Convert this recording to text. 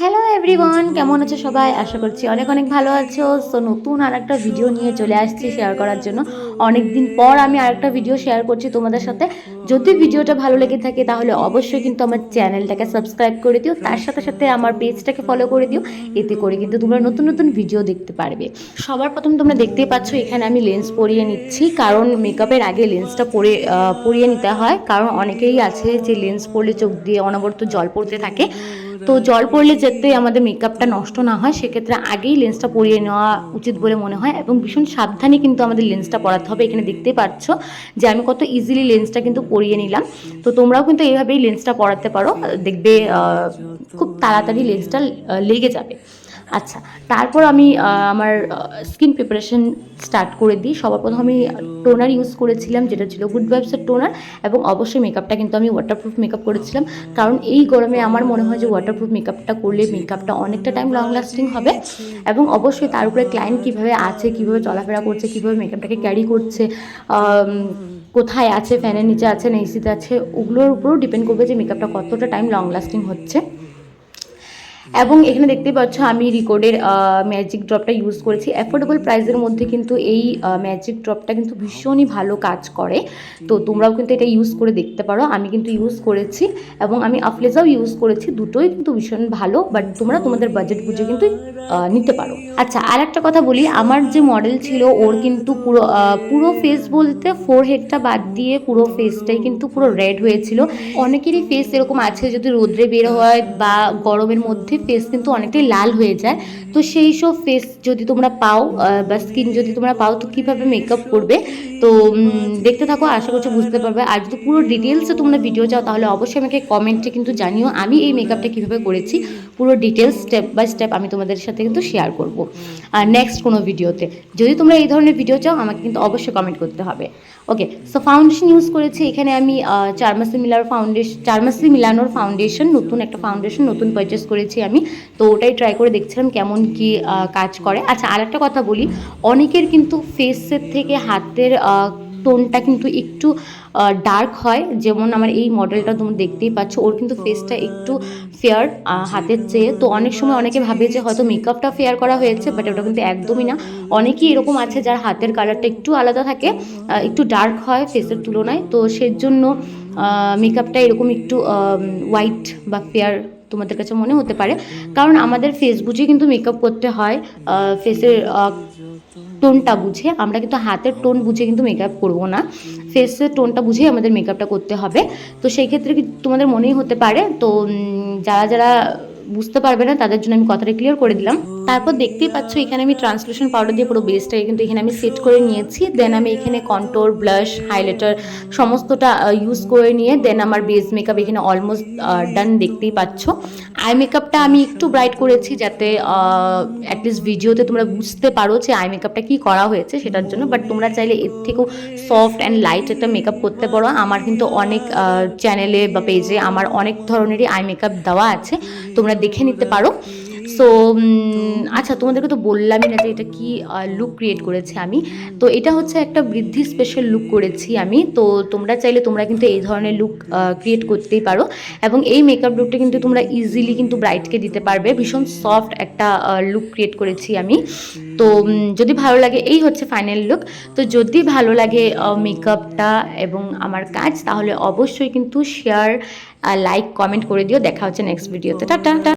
Hello everyone কেমন আছো সবাই? আশা করছি অনেক অনেক ভালো আছো। সো নতুন আর একটা ভিডিও নিয়ে চলে আসছি শেয়ার করার জন্য। অনেক দিন পর আমি আরেকটা ভিডিও শেয়ার করছি তোমাদের সাথে। যদি ভিডিওটা ভালো লেগে থাকে, তাহলে অবশ্যই কিন্তু আমার চ্যানেলটাকে সাবস্ক্রাইব করে দিও। তার সাথে সাথে আমার পেজটাকে ফলো করে দিও। এতে করে কিন্তু তোমরা নতুন নতুন ভিডিও দেখতে পারবে। সবার প্রথম তোমরা দেখতেই পাচ্ছ, এখানে আমি লেন্স পরিয়ে নিচ্ছি। কারণ মেকআপের আগে লেন্সটা পরে পরিয়ে নিতে হয়। কারণ অনেকেই আছে যে লেন্স পরলে চোখ দিয়ে অনবরত জল পড়তে থাকে। তো জল পড়লে যাতে আমাদের মেকআপটা নষ্ট না হয়, সেক্ষেত্রে আগেই লেন্সটা পরিয়ে নেওয়া উচিত বলে মনে হয় এবং ভীষণ সাবধানে কিন্তু আমাদের লেন্সটা পরাতে হবে। এখানে দেখতে পাচ্ছ যে আমি কত ইজিলি লেন্সটা কিন্তু পরিয়ে নিলাম। তো তোমরাও কিন্তু এইভাবেই লেন্সটা পরাতে পারো। দেখবে খুব তাড়াতাড়ি লেন্সটা লেগে যাবে। আচ্ছা তারপর আমি আমার স্কিন প্রিপারেশন স্টার্ট করে দিই। সবার প্রথম আমি টোনার ইউজ করেছিলাম, যেটা ছিল গুড ভাইবসের টোনার এবং অবশ্যই মেকআপটা কিন্তু আমি ওয়াটারপ্রুফ মেকআপ করেছিলাম। কারণ এই গরমে আমার মনে হয় যে ওয়াটারপ্রুফ মেকআপটা করলে মেকআপটা অনেকটা টাইম লং লাস্টিং হবে এবং অবশ্যই তার উপরে ক্লায়েন্ট কীভাবে আছে, কীভাবে চলাফেরা করছে, কীভাবে মেকআপটাকে ক্যারি করছে কোথায় আছে ফ্যানের নিচে আছে, না এসিতে আছে, ওগুলোর উপরেও ডিপেন্ড করবে যে মেকআপটা কতটা টাইম লং লাস্টিং হচ্ছে। এবং এখানে দেখতে পাচ্ছ আমি রিকোডের ম্যাজিক ড্রপটা ইউজ করেছি। অ্যাফোর্ডেবল প্রাইসের মধ্যে কিন্তু এই ম্যাজিক ড্রপটা কিন্তু ভীষণই ভালো কাজ করে। তো তোমরাও কিন্তু এটা ইউজ করে দেখতে পারো। আমি কিন্তু ইউজ করেছি এবং আমি আফলেজাও ইউজ করেছি। দুটোই কিন্তু ভীষণ ভালো বাট তোমরা তোমাদের বাজেট বুঝে কিন্তু নিতে পারো। আচ্ছা আর একটা কথা বলি। আমার যে মডেল ছিল, ওর কিন্তু পুরো পুরো ফেস বলতে ফোর হেডটা বাদ দিয়ে পুরো ফেসটাই কিন্তু পুরো রেড হয়েছিল। অনেকেরই ফেস এরকম আছে, যদি রোদ্রে বের হয় বা গরমের মধ্যে ফেস কিন্তু অনেকটাই লাল হয়ে যায়। তো সেই সব ফেস যদি তোমরা পাও বা স্কিন যদি তোমরা পাও, তো কীভাবে মেকআপ করবে? তো দেখতে থাকো, আশা করছি বুঝতে পারবে। আর যদি পুরো ডিটেলসে তোমরা ভিডিও চাও, তাহলে অবশ্যই আমাকে কমেন্টে কিন্তু জানিও, আমি এই মেকআপটা কীভাবে করেছি। পুরো ডিটেলস স্টেপ বাই স্টেপ আমি তোমাদের সাথে কিন্তু শেয়ার করব। আর নেক্সট কোনো ভিডিওতে যদি তোমরা এই ধরনের ভিডিও চাও, আমাকে কিন্তু অবশ্যই কমেন্ট করতে হবে। ওকে সো ফাউন্ডেশন ইউজ করেছি। এখানে আমি চারমাসি মিলার ফাউন্ডেশন চারমাসি মিলানোর ফাউন্ডেশন নতুন একটা ফাউন্ডেশন নতুন পারচেস করেছি আমি। তো ওটাই ট্রাই করে দেখছিলাম কেমন কি কাজ করে। আচ্ছা আর একটা কথা বলি। অনেকের কিন্তু ফেসের থেকে হাতের টোনটা কিন্তু একটু ডার্ক হয়। যেমন আমার এই মডেলটা তোমরা দেখতেই পাচ্ছ, ওর কিন্তু ফেসটা একটু ফেয়ার হাতের চেয়ে। তো অনেক সময় অনেকে ভাবে যে হয়তো মেকআপটা ফেয়ার করা হয়েছে বাট ওটা কিন্তু একদমই না। অনেকেই এরকম আছে যার হাতের কালারটা একটু আলাদা থাকে একটু ডার্ক হয় ফেসের তুলনায়। তো সেজন্য মেকআপটা এরকম একটু হোয়াইট বা ফেয়ার তোমাদের কাছে মনে হতে পারে। কারণ আমাদের ফেস বুঝে কিন্তু মেকআপ করতে হয় ফেসের টোনটা বুঝে, আমরা কিন্তু হাতের টোন বুঝে কিন্তু মেকআপ করব না। ফেসের টোনটা বুঝেই আমাদের মেকআপটা করতে হবে। তো সেই ক্ষেত্রে তোমাদের মনেই হতে পারে, তো যারা যারা বুঝতে পারবে না, তাদের জন্য আমি কথাটা ক্লিয়ার করে দিলাম। তারপর দেখতেই পাচ্ছ, এখানে আমি ট্রান্সলেশন পাউডার দিয়ে পুরো বেসটাকে কিন্তু এখানে আমি সেট করে নিয়েছি। দেন আমি এখানে কন্টোর ব্লাশ হাইলাইটার সমস্তটা ইউজ করে নিয়ে দেন আমার বেস মেকআপ এখানে অলমোস্ট ডান দেখতেই পাচ্ছ। আই মেকআপটা আমি একটু ব্রাইট করেছি যাতে অ্যাটলিস্ট ভিডিওতে তোমরা বুঝতে পারো যে আই মেকআপটা কি করা হয়েছে সেটার জন্য। বাট তোমরা চাইলে এর থেকেও সফট অ্যান্ড লাইট একটা মেকআপ করতে পারো। আমার কিন্তু অনেক চ্যানেলে বা পেজে আমার অনেক ধরনেরই আই মেকআপ দেওয়া আছে। তোমরা দেখে নিতে পারো। সো আচ্ছা তোমাদেরকে তো বললামই না যে এটা কি লুক ক্রিয়েট করেছি আমি। তো এটা হচ্ছে একটা বৃদ্ধি স্পেশাল লুক করেছি আমি। তো তোমরা চাইলে তোমরা কিন্তু এই ধরনের লুক ক্রিয়েট করতেই পারো। এবং এই মেকআপ লুকটা কিন্তু তোমরা ইজিলি কিন্তু ব্রাইটকে দিতে পারবে। ভীষণ সফট একটা লুক ক্রিয়েট করেছি আমি। তো যদি ভালো লাগে, এই হচ্ছে ফাইনাল লুক তো যদি ভালো লাগে মেকআপটা এবং আমার কাজ, তাহলে অবশ্যই কিন্তু শেয়ার লাইক কমেন্ট করে দিও। দেখা হচ্ছে নেক্সট ভিডিওতে টাটা।